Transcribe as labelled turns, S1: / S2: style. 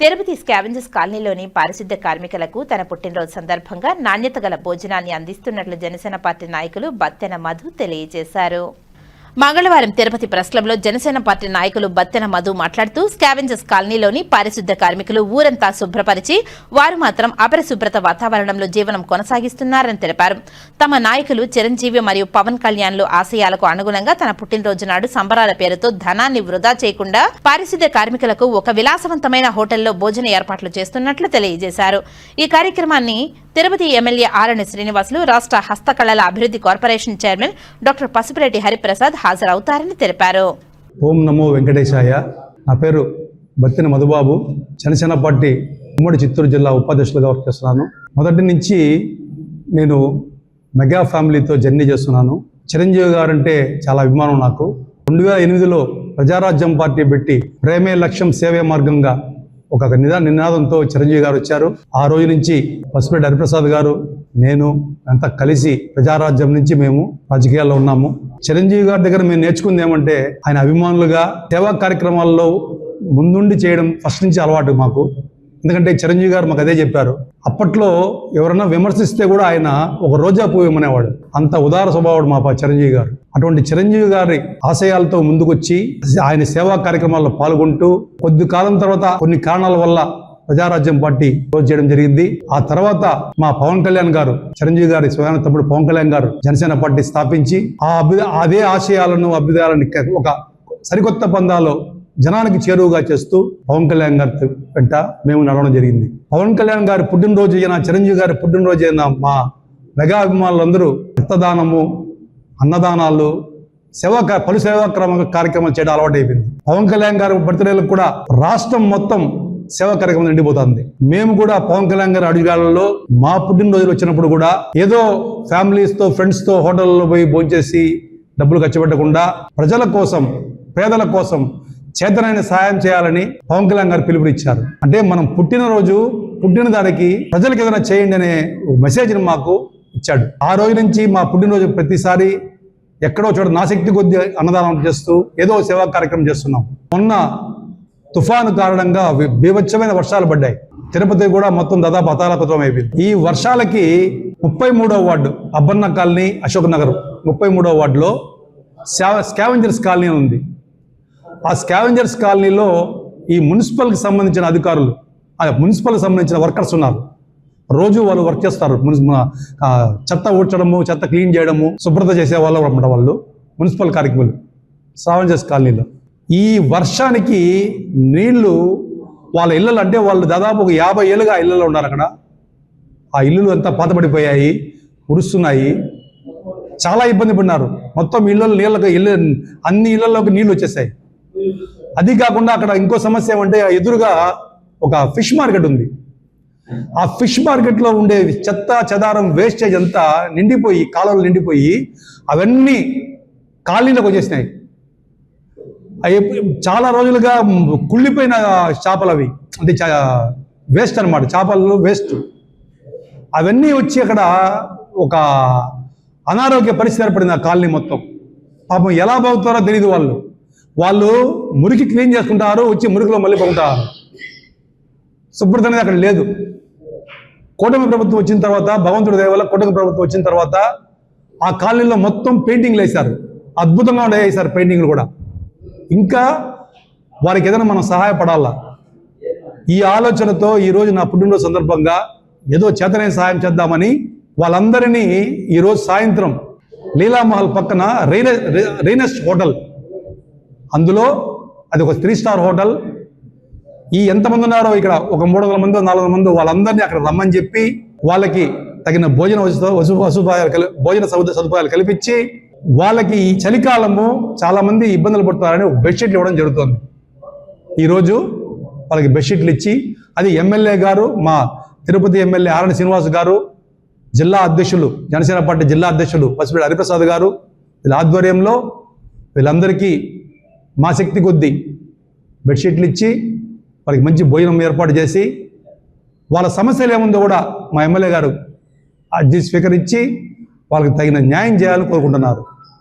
S1: Tirupati scavengers కాలనీలోని పారిశుద్ధ్య కార్మికులకు తన పుట్టినరోజు సందర్భంగా నాణ్యత గల భోజనాన్ని అందిస్తున్నట్లు జనసేన పార్టీ నాయకులు బత్తెన మధు తెలియజేశారు. మంగళవారం తిరుపతి ప్రెస్ క్లబ్లో జనసేన పార్టీ నాయకులు బత్తెన మధు మాట్లాడుతూ స్కావెంజర్స్ కాలనీలోని పారిశుద్ధ్య కార్మికులు ఊరంతా శుభ్రపరిచి వారు మాత్రం అపరిశుభ్రత వాతావరణంలో జీవనం కొనసాగిస్తున్నారని తెలిపారు. తమ నాయకులు చిరంజీవి మరియు పవన్ కళ్యాణ్లు ఆశయాలకు అనుగుణంగా తన పుట్టినరోజు నాడు సంబరాల పేరుతో ధనాన్ని వృధా చేయకుండా పారిశుద్ధ్య కార్మికులకు ఒక విలాసవంతమైన హోటల్లో భోజన ఏర్పాట్లు చేస్తున్నట్లు తెలియజేశారు. ఈ కార్యక్రమాన్ని తిరుపతి ఎమ్మెల్యే ఆరణి శ్రీనివాసులు రాష్ట్ర హస్తకళల అభివృద్ధి corporation chairman doctor Pasupureddy Hariprasad హాజరవుతారని తెలిపారు.
S2: ఓం నమో వెంకటేశాయ. నా పేరు బత్తిన మధుబాబు. జనసేన పార్టీ ఉమ్మడి చిత్తూరు జిల్లా ఉపాధ్యక్షులుగా వర్క్ చేస్తున్నాను. మొదటి నుంచి నేను మెగా ఫ్యామిలీతో జర్నీ చేస్తున్నాను. చిరంజీవి గారు అంటే చాలా అభిమానం నాకు. రెండు వేల ఎనిమిదిలో ప్రజారాజ్యం పార్టీ పెట్టి ప్రేమే లక్ష్యం సేవే మార్గంగా ఒక నిదా నినాదంతో చిరంజీవి గారు వచ్చారు. ఆ రోజు నుంచి పసుపెడ్డి హరిప్రసాద్ గారు నేను అంతా కలిసి ప్రజారాజ్యం నుంచి మేము రాజకీయాల్లో ఉన్నాము. చిరంజీవి గారి దగ్గర మేము నేర్చుకుంది ఏమంటే ఆయన అభిమానులుగా సేవా కార్యక్రమాల్లో ముందుండి చేయడం ఫస్ట్ నుంచి అలవాటు మాకు. ఎందుకంటే చిరంజీవి గారు మాకు అదే చెప్పారు. అప్పట్లో ఎవరైనా విమర్శిస్తే కూడా ఆయన ఒక రోజా పువ్వు ఇమ్మనేవాడు. అంత ఉదార స్వభావుడు మా చిరంజీవి గారు. అటువంటి చిరంజీవి గారి ఆశయాలతో ముందుకొచ్చి ఆయన సేవా కార్యక్రమాల్లో పాల్గొంటూ కొద్ది కాలం తర్వాత కొన్ని కారణాల వల్ల ప్రజారాజ్యం పార్టీ క్లోజ్ చేయడం జరిగింది. ఆ తర్వాత మా పవన్ కళ్యాణ్ గారు చిరంజీవి గారి స్వయాన తమ్ముడు పవన్ కళ్యాణ్ గారు జనసేన పార్టీ స్థాపించి ఆ అభి అదే ఆశయాలను అభ్యుదయాలను ఒక సరికొత్త పందాలో జనానికి చేరువుగా చేస్తూ పవన్ కళ్యాణ్ గారి వెంట మేము నడవడం జరిగింది. పవన్ కళ్యాణ్ గారి పుట్టినరోజు అయినా చిరంజీవి గారి పుట్టినరోజు అయినా మా మెగా అభిమానులందరూ రక్తదానము అన్నదానాలు సేవా పలు సేవా క్రమ కార్యక్రమాలు చేయడం అలవాటైపోయింది. పవన్ కళ్యాణ్ గారి బర్త్డేలకు కూడా రాష్ట్రం మొత్తం సేవా కార్యక్రమం నిండిపోతుంది. మేము కూడా పవన్ కళ్యాణ్ గారి అడుగుజాడల్లో మా పుట్టినరోజులు వచ్చినప్పుడు కూడా ఏదో ఫ్యామిలీస్తో ఫ్రెండ్స్తో హోటల్లో పోయి భోంచేసి డబ్బులు ఖర్చు పెట్టకుండా ప్రజల కోసం పేదల కోసం చేతనైన సాయం చేయాలని పవన్ కళ్యాణ్ గారు పిలుపునిచ్చారు. అంటే మనం పుట్టినరోజు పుట్టిన దానికి ప్రజలకు ఏదైనా చేయండి అనే మెసేజ్ని మాకు ఇచ్చాడు. ఆ రోజు నుంచి మా పుట్టినరోజు ప్రతిసారి ఎక్కడో చోట నా శక్తి కొద్ది అన్నదానం చేస్తూ ఏదో సేవా కార్యక్రమం చేస్తున్నాం. మొన్న తుఫాను కారణంగా బీభత్సమైన వర్షాలు పడ్డాయి. తిరుపతి కూడా మొత్తం దాదాపు అతాలపతం అయిపోయింది. ఈ వర్షాలకి ముప్పై మూడవ వార్డు అబ్బన్న కాలనీ అశోక్ నగర్ ముప్పై మూడవ వార్డులో స్కావెంజర్స్ కాలనీ ఉంది. ఆ స్కావెంజర్స్ కాలనీలో ఈ మున్సిపల్కి సంబంధించిన అధికారులు ఆ మున్సిపల్కి సంబంధించిన వర్కర్స్ ఉన్నారు. రోజు వాళ్ళు వర్క్ చేస్తారు. మున్సిపల్ చెత్త ఊడ్చడము చెత్త క్లీన్ చేయడము శుభ్రత చేసే వాళ్ళు అనమాట వాళ్ళు మున్సిపల్ కార్యక్రమాలు స్కావెంజర్స్ కాలనీలో. ఈ వర్షానికి నీళ్ళు వాళ్ళ ఇళ్ళలు అంటే వాళ్ళు దాదాపు ఒక యాభై ఏళ్ళుగా ఆ ఇళ్ళలో ఉన్నారు అక్కడ. ఆ ఇల్లులు అంతా పాతబడిపోయాయి ఉరుస్తున్నాయి చాలా ఇబ్బంది పడినారు. మొత్తం ఇళ్ళలో నీళ్ళకి ఇల్లు అన్ని ఇళ్ళల్లోకి నీళ్ళు వచ్చేసాయి. అది కాకుండా అక్కడ ఇంకో సమస్య ఏమంటే ఎదురుగా ఒక ఫిష్ మార్కెట్ ఉంది. ఆ ఫిష్ మార్కెట్లో ఉండే చెత్త చెదారం వేస్టేజ్ అంతా నిండిపోయి కాలువలు నిండిపోయి అవన్నీ కాలనీలోకి వచ్చేసినాయి. అవి చాలా రోజులుగా కుళ్ళిపోయిన చేపలు అవి. అంటే వేస్ట్ అనమాట చేపలు వేస్ట్ అవన్నీ వచ్చి అక్కడ ఒక అనారోగ్య పరిస్థితి ఏర్పడింది ఆ కాలనీ మొత్తం. పాపం ఎలా బాగుతారో తెలియదు వాళ్ళు. వాళ్ళు మురికి క్లీన్ చేసుకుంటారు వచ్చి మురికిలో మళ్ళీ పొంగుతారు. శుభ్రత అనేది అక్కడ లేదు. కూటమి ప్రభుత్వం వచ్చిన తర్వాత భగవంతుడి దేవల వల్ల కూటమి ప్రభుత్వం వచ్చిన తర్వాత ఆ కాలనీలో మొత్తం పెయింటింగ్లు వేశారు. అద్భుతంగా ఉండే పెయింటింగ్లు కూడా. ఇంకా వారికి ఏదైనా మనం సహాయపడాలా? ఈ ఆలోచనతో ఈరోజు నా పుట్టినరోజు సందర్భంగా ఏదో చేతనైన సహాయం చేద్దామని వాళ్ళందరినీ ఈరోజు సాయంత్రం లీలామహల్ పక్కన రైన రైనెస్ట్ హోటల్ అందులో అది ఒక త్రీ స్టార్ హోటల్. ఈ ఎంతమంది ఉన్నారో ఇక్కడ? ఒక మూడు వందల మంది నాలుగు వందల మంది వాళ్ళందరినీ అక్కడ రమ్మని చెప్పి వాళ్ళకి తగిన భోజన వసతు- వసు- కలి భోజన సదు సదుపాయాలు కల్పించి వాళ్ళకి ఈ చలికాలము చాలా మంది ఇబ్బందులు పడుతున్నారని ఒక బెడ్షీట్లు ఇవ్వడం జరుగుతుంది. ఈరోజు వాళ్ళకి బెడ్షీట్లు ఇచ్చి అది ఎమ్మెల్యే గారు మా తిరుపతి ఎమ్మెల్యే ఆరణి శ్రీనివాస్ గారు జిల్లా అధ్యక్షులు జనసేన పార్టీ జిల్లా అధ్యక్షులు పసిపిడి హరిప్రసాద్ గారు వీళ్ళ ఆధ్వర్యంలో వీళ్ళందరికీ మా శక్తి కొద్దీ బెడ్షీట్లు ఇచ్చి వాళ్ళకి మంచి భోజనం ఏర్పాటు చేసి వాళ్ళ సమస్యలు ఏముందో కూడా మా ఎమ్మెల్యే గారు అర్జీ స్వీకరించి వాళ్ళకి తగిన న్యాయం చేయాలని కోరుకుంటున్నారు.